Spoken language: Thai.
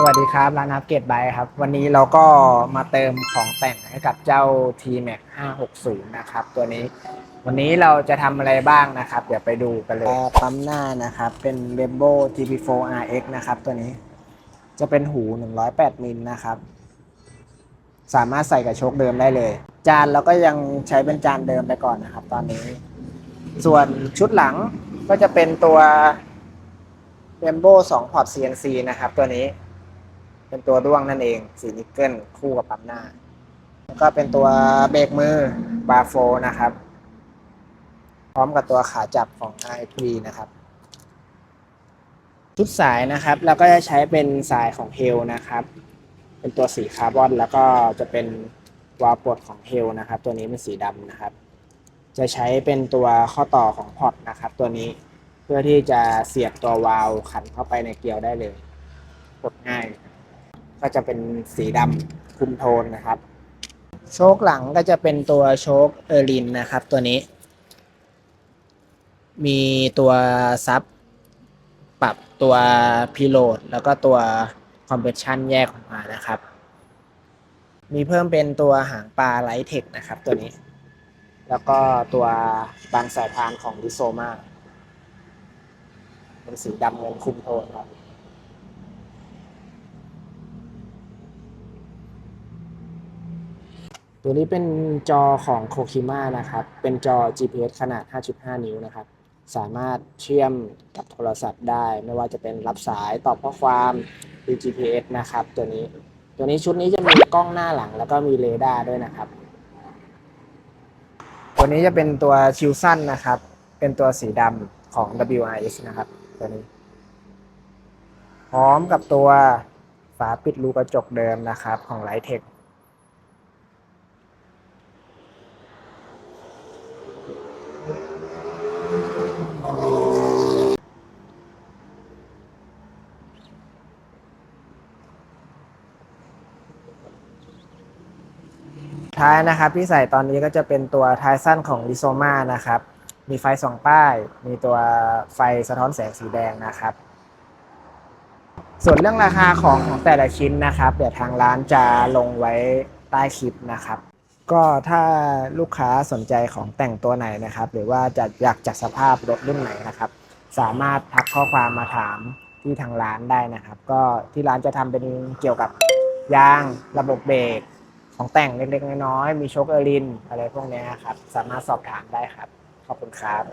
สวัสดีครับร้านอัปเกรดไบค์ครับ วันนี้เราก็มาเติมของแต่งให้กับเจ้า T-Max 560 นะครับ ตัวนี้ วันนี้เราจะทำอะไรบ้างนะครับ เดี๋ยวไปดูกันเลยปั๊มหน้านะครับ เป็น b e b o GP4 RX นะครับ ตัวนี้จะเป็นหู 108 มิลนะครับ สามารถใส่กับโชคเดิมได้เลย จานเราก็ยังใช้เป็นจานเดิมไปก่อนนะครับ ตอนนี้ ส่วนชุดหลังก็จะเป็นตัว b e m b o 2พอร์ต CNC นะครับ ตัวนี้ เป็นตัวด้วงนั่นเอง สีนิกเกิลคู่กับปั๊มหน้า แล้วก็เป็นตัวเบรกมือบาโฟนะครับ พร้อมกับตัวขาจับของ i 3นะครับชุดสายนะครับเราก็จะใช้เป็นสายของเฮลนะครับ เป็นตัวสีคาร์บอน แล้วก็จะเป็นวาลปลดของเฮลนะครับ ตัวนี้เป็นสีดำนะครับ จะใช้เป็นตัวข้อต่อของพอร์ตนะครับ ตัวนี้เพื่อที่จะเสียบตัววาล์วขันเข้าไปในเกลียวได้เลยกดง่าย ก็จะเป็นสีดำคุมโทนนะครับ โชคหลังก็จะเป็นตัวโชคเออร์ลินนะครับ ตัวนี้ มีตัวซับปรับตัวพีโลดแล้วก็ตัวคอมเพรสชันแยกออกมานะครับ มีเพิ่มเป็นตัวหางปลาไลท์เทคนะครับตัวนี้ แล้วก็ตัวบางสายพานของดิโซมาเป็นสีดำเงินคุมโทนครับ ตัวนี้เป็นจอของโคคิม a นะครับ เป็นจอ GPS ขนาด 5.5 นิ้วนะครับ สามารถเชื่อมกับโทรศัพท์ได้ ไม่ว่าจะเป็นรับสายตอบข้อความหรือ GPS นะครับ ตัวนี้ ตัวนี้ชุดนี้จะมีกล้องหน้าหลัง แล้วก็มีเรดาร์ด้วยนะครับ ตัวนี้จะเป็นตัวชิวสั้นนะครับ เป็นตัวสีดำของ WRS นะครับ ตัวนี้ พร้อมกับตัวฝาปิดรูกระจกเดิมนะครับของ Litex ท้ายนะครับที่ใส่ตอนนี้ก็จะเป็นตัวท้ายสั้นของ l i z o m a นะครับ มีไฟสองป้าย มีตัวไฟสะท้อนแสงสีแดงนะครับ ส่วนเรื่องราคาของของแต่ละชิ้นนะครับ เดี๋ยวทางร้านจะลงไว้ใต้คลิปนะครับ ก็ถ้าลูกค้าสนใจของแต่งตัวไหนนะครับ หรือว่าจะอยากจัดสภาพรถรุ่นไหนนะครับ สามารถทักข้อความมาถามที่ทางร้านได้นะครับ ก็ที่ร้านจะทำเป็นเกี่ยวกับยางระบบเบรก ของแต่งเล็กๆน้อยๆมีโชคเออร์ลิน อะไรพวกนี้ครับ สามารถสอบถามได้ครับ ขอบคุณครับ